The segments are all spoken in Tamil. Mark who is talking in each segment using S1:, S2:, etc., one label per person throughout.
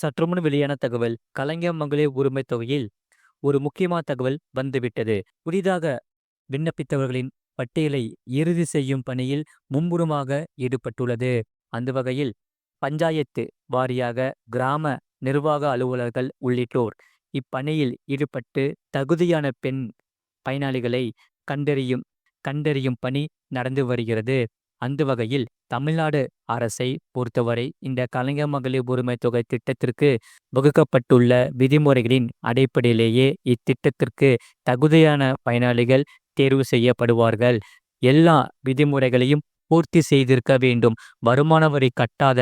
S1: சற்றுமுன் வெளியான தகவல் கலைஞர் மகளிர் உரிமை தொகையில் ஒரு முக்கியமான தகவல் வந்துவிட்டது. புதிதாக விண்ணப்பித்தவர்களின் பட்டியலை இறுதி செய்யும் பணியில் மும்முரமாக ஈடுபட்டுள்ளது. அந்த வகையில் பஞ்சாயத்து வாரியாக கிராம நிர்வாக அலுவலர்கள் உள்ளிட்டோர் இப்பணியில் ஈடுபட்டு தகுதியான பெண் பயனாளிகளை கண்டறியும் கண்டறியும் பணி நடந்து வருகிறது. அந்த வகையில் தமிழ்நாடு அரசை பொறுத்தவரை இந்த கலைஞர் மகளிர் உரிமை தொகை திட்டத்திற்கு வகுக்கப்பட்டுள்ள விதிமுறைகளின் அடிப்படையிலேயே இத்திட்டத்திற்கு தகுதியான பயனாளிகள் தேர்வு செய்யப்படுவார்கள். எல்லா விதிமுறைகளையும் பூர்த்தி செய்திருக்க வேண்டும். வருமான வரி கட்டாத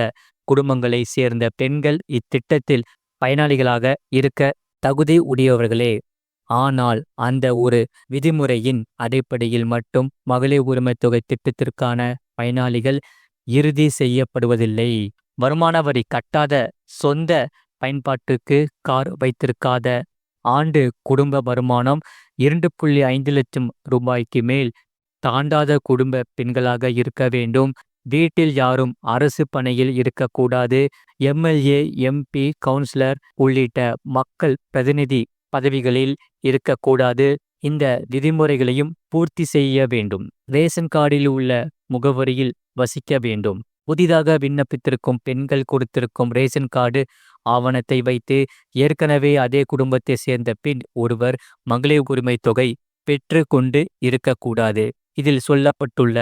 S1: குடும்பங்களை சேர்ந்த பெண்கள் இத்திட்டத்தில் பயனாளிகளாக இருக்க தகுதி உடையவர்களே. ஆனால் அந்த ஒரு விதிமுறையின் அடிப்படையில் மட்டும் மகளிர் உரிமை தொகை திட்டத்திற்கான பயனாளிகள் இறுதி செய்யப்படுவதில்லை. வருமான வரி கட்டாத சொந்த பயன்பாட்டுக்கு கார் வைத்திருக்காத ஆண்டு குடும்ப வருமானம் இரண்டு புள்ளி ஐந்து லட்சம் ரூபாய்க்கு மேல் தாண்டாத குடும்ப பெண்களாக இருக்க வேண்டும். வீட்டில் யாரும் அரசு பணியில் இருக்கக்கூடாது. எம்எல்ஏ எம்பி கவுன்சிலர் உள்ளிட்ட மக்கள் பிரதிநிதி பதவிகளில் இருக்கக்கூடாது. இந்த விதிமுறைகளையும் பூர்த்தி செய்ய வேண்டும். ரேஷன் கார்டில் உள்ள முகவரியில் வசிக்க வேண்டும். புதிதாக விண்ணப்பித்திருக்கும் பெண்கள் கொடுத்திருக்கும் ரேஷன் கார்டு ஆவணத்தை வைத்து ஏற்கனவே அதே குடும்பத்தை சேர்ந்த பின் ஒருவர் மகளிர் உரிமை தொகை பெற்று கொண்டு இருக்கக்கூடாது. இதில் சொல்லப்பட்டுள்ள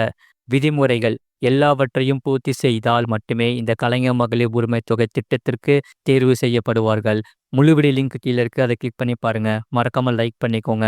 S1: விதிமுறைகள் எல்லாவற்றையும் பூர்த்தி செய்தால் மட்டுமே இந்த கலைஞர் மகளிர் உரிமை தொகை திட்டத்திற்கு தேர்வு செய்யப்படுவார்கள். முழுவிடி லிங்க் கீழே இருக்கு. அதை கிளிக் பண்ணி பாருங்க. மறக்காமல் லைக் பண்ணிக்கோங்க.